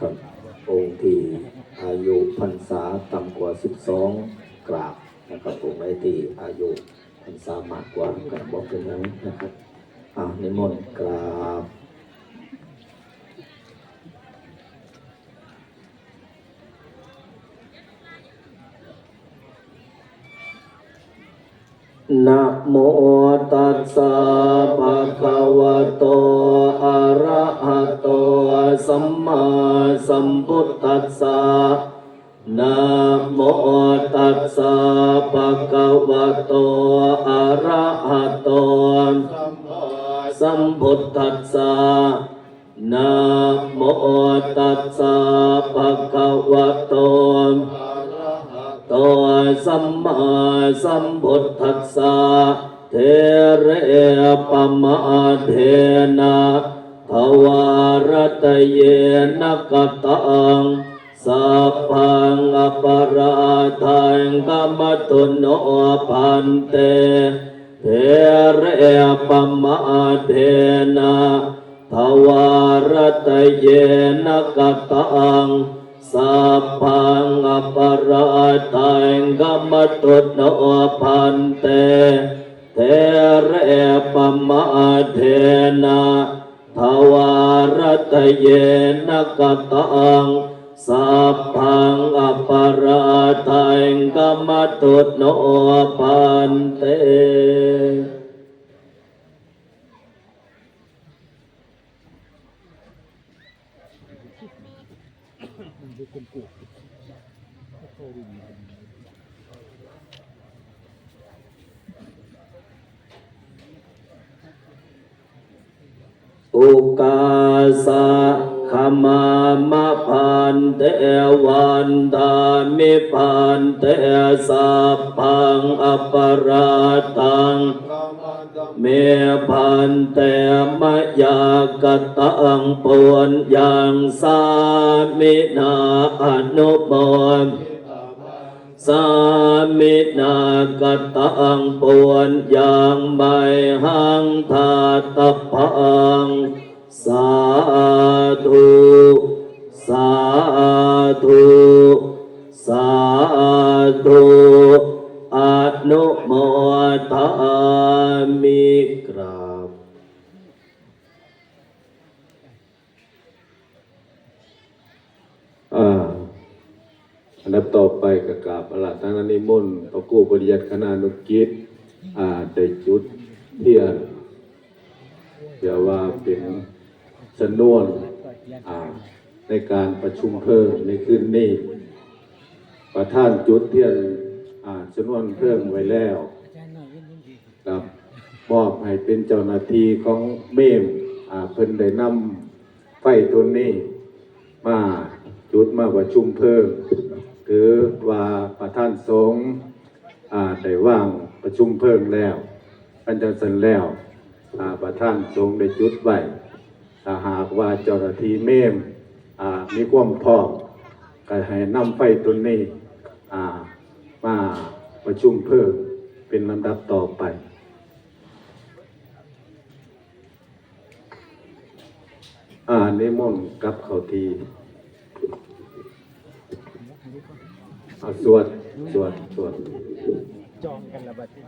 ครับ องค์ที่อายุพรรษาต่ำกว่า 12 กราบนะครับ องค์ไหนที่อายุพรรษามากกว่าก็บอกเป็นนั้นนะครับอ่านิมนต์กราบนะโมตัสสะภะคะวะโต อะระหะโต สัมมา สัมพุทธัสสะนะโมตัสสะภะคะวะโตอะระหะโตสัมพุทธัสสะนะโมตัสสะภะคะวะโตตัวสัมมาสัมพุทธัสสะเทเรปมาเทนะ ทวารตเยนกตังสัพพังอปราทังกมมตุโนพันเตเทเรปมาเทนะทวารตเยนกตังสัพพังอปราทังกมมตุโนพันเตเทเรปมาเทนะ ทวารตเยนกตังสัพพังอปราทังกมตุโนพันเต อุกาสะขมามะพันเตวันตามิพันเตสัพพังอปราตังเมพันเตมะยากตังปวนยังสามินาอนุโมมสา มินากตังปวนยังไม่หังทาตพังสาธุสาธุสาธุอนุโมทามิกราบ อ่า อันดับต่อไปกกราบอารานานิมนต์พระกู้ปริยัติคณานุกิจอ่าได้จุดเทียนเดี๋ยวว่าเป็นสนวนอ่าในการประชุมเพิ่มในคืนนี้ ประท่านจุดเทียนอ่าสนวนเพิ่มไว้แล้วครับมอบให้เป็นเจ้าหน้าที่ของเมมอ่าเพิ่นได้นำไฟตัวนี้ มาจุดมาประชุมเพิ่ม หรือว่าประธานสงฆ์อ่าได้ว่างประชุมเพิ่มแล้วอันจังสันแล้วอาประธานสงฆ์ได้จุดไว้ถ้าหากว่าเจ้าหน้าที่เมมอ่ามีความพร้อมก็ให้นำไฟตัวนี้อ่ามาประชุมเพิ่มเป็นลำดับต่อไปอ่านิมนต์กับเขาที เอาสวดสวดสวดจองกันละบัดนี้